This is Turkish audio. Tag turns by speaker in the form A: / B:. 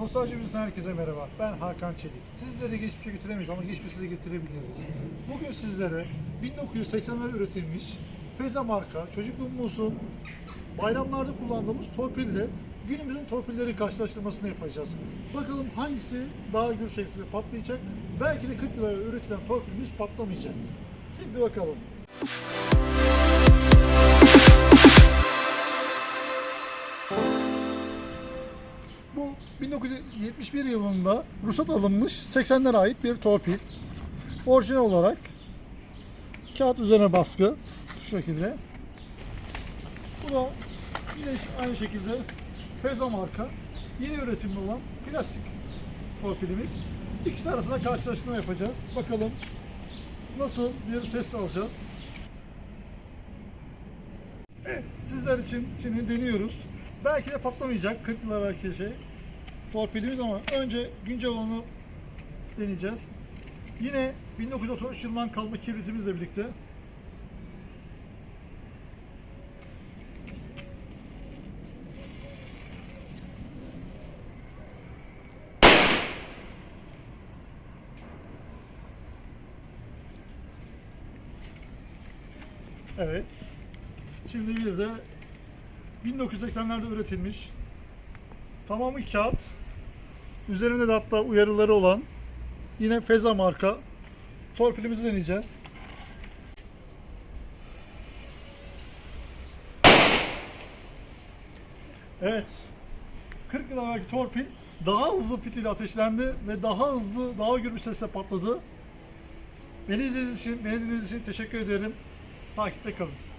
A: Nostalji Bizden herkese merhaba. Ben Hakan Çelik. Sizlere geçmişe götüremeyiz ama geçmişe getirebiliriz. Bugün sizlere 1980'ler üretilmiş Feza marka çocukluğumuzun bayramlarda kullandığımız torpille günümüzün torpilleri karşılaştırmasını yapacağız. Bakalım hangisi daha gür şekilde patlayacak. Belki de 40 yıllara üretilen torpilimiz patlamayacak. Şimdi bakalım. Bu 1971 yılında ruhsat alınmış 80'lere ait bir torpil. Orijinal olarak kağıt üzerine baskı şu şekilde. Bu da yine aynı şekilde Feza marka yeni üretimli olan plastik torpilimiz. İkisi arasında karşılaştırma yapacağız. Bakalım nasıl bir ses alacağız. Evet, sizler için şimdi deniyoruz. Belki de patlamayacak 40 yıl belki şey torpilimiz ama önce güncel olanı deneyeceğiz. Yine 1933 yılından kalma kibritimizle birlikte Evet. Şimdi bir de 1980'lerde üretilmiş tamamı kağıt üzerinde de hatta uyarıları olan yine Feza marka torpilimizi deneyeceğiz. Evet. 40 yıl evvelki torpil daha hızlı fitil ateşlendi ve daha hızlı, daha gür bir sesle patladı. Beni izlediğiniz için, beni dinlediğiniz için teşekkür ederim. Takipte kalın.